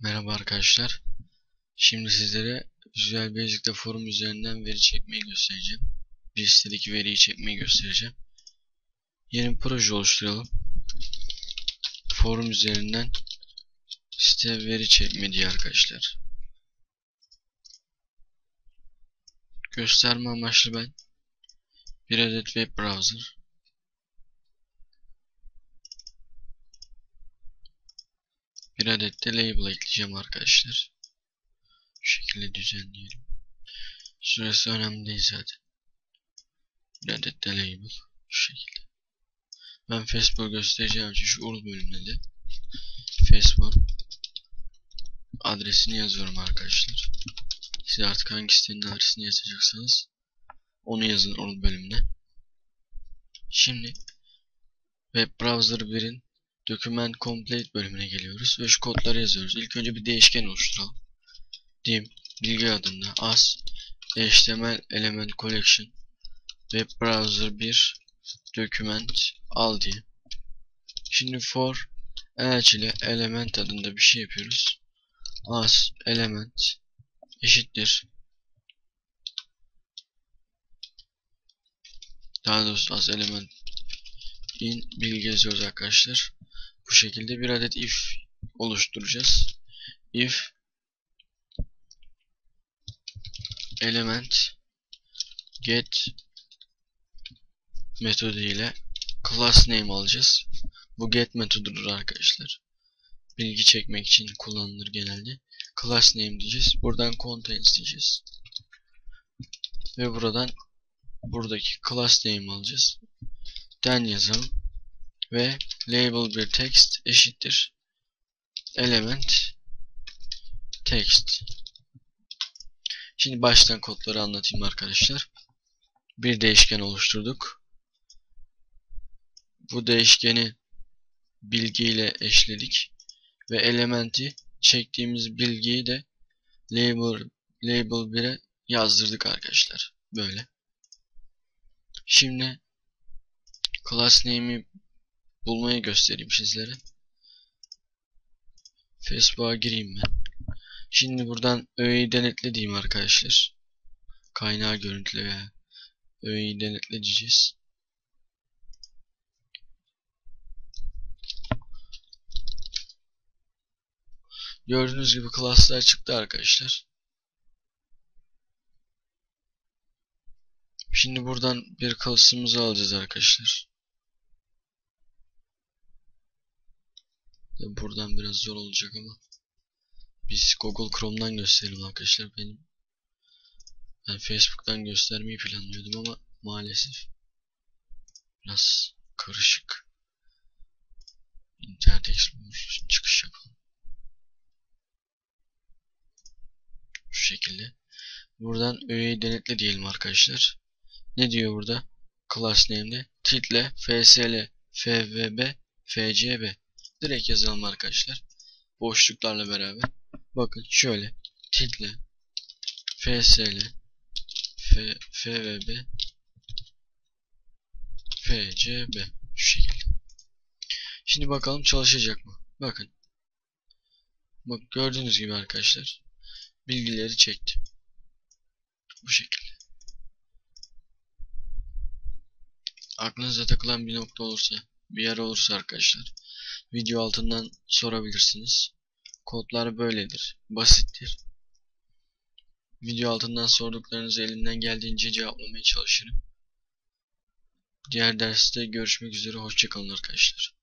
Merhaba arkadaşlar. Şimdi sizlere Visual Basic'te forum üzerinden veri çekmeyi göstereceğim. Bir sitedeki veriyi çekmeyi göstereceğim. Yeni bir proje oluşturalım. Forum üzerinden site veri çekme diye arkadaşlar. Gösterme amaçlı ben bir adet web browser Bir adet de label ekleyeceğim arkadaşlar. Şu şekilde düzenleyelim. Şurası önemli değil zaten. Bir adet de label. Şu şekilde. Ben Facebook göstereceğim için şu URL bölümüne de Facebook adresini yazıyorum arkadaşlar. Siz artık hangi sitenin adresini yazacaksanız onu yazın URL bölümüne. Şimdi Web Browser 1'in Document Complete bölümüne geliyoruz ve şu kodları yazıyoruz. İlk önce bir değişken oluşturalım. dim bilgi adında as html element collection web browser 1 document al diye. Şimdi for elch ile element adında bir şey yapıyoruz. as element eşittir daha doğrusu as element in bilgi yazıyoruz arkadaşlar bu şekilde bir adet if oluşturacağız. If element get metodu ile class name alacağız. Bu get metodudur arkadaşlar. Bilgi çekmek için kullanılır genelde. Class name diyeceğiz. Buradan contents diyeceğiz. Ve buradan buradaki class name alacağız. Den yazalım ve label bir text eşittir element text. Şimdi baştan kodları anlatayım arkadaşlar. Bir değişken oluşturduk. Bu değişkeni bilgi ile eşledik ve elementi çektiğimiz bilgiyi de label label 1'e yazdırdık arkadaşlar. Böyle. Şimdi class name'i bulmayı göstereyim sizlere. Facebook'a gireyim ben. Şimdi buradan öğeyi denetle arkadaşlar. Kaynağı görüntüle veya öğeyi denetle diyeceğiz. Gördüğünüz gibi class'lar çıktı arkadaşlar. Şimdi buradan bir class'ımızı alacağız arkadaşlar. Buradan biraz zor olacak ama biz Google Chrome'dan gösterelim arkadaşlar benim. Ben Facebook'tan göstermeyi planlıyordum ama maalesef biraz karışık. Internet Explorer çıkış yapalım. Şu şekilde. Buradan öğeyi denetle diyelim arkadaşlar. Ne diyor burada? Class name'de title fsl fvb fcb direkt yazalım arkadaşlar. Boşluklarla beraber. Bakın şöyle tilde fsl fvb fcb şu şekilde. Şimdi bakalım çalışacak mı? Bakın. Bak gördüğünüz gibi arkadaşlar bilgileri çekti. Bu şekilde. Aklınıza takılan bir nokta olursa, bir yer olursa arkadaşlar video altından sorabilirsiniz. Kodlar böyledir. Basittir. Video altından sorduklarınızı elimden geldiğince cevaplamaya çalışırım. Diğer derste görüşmek üzere. Hoşçakalın arkadaşlar.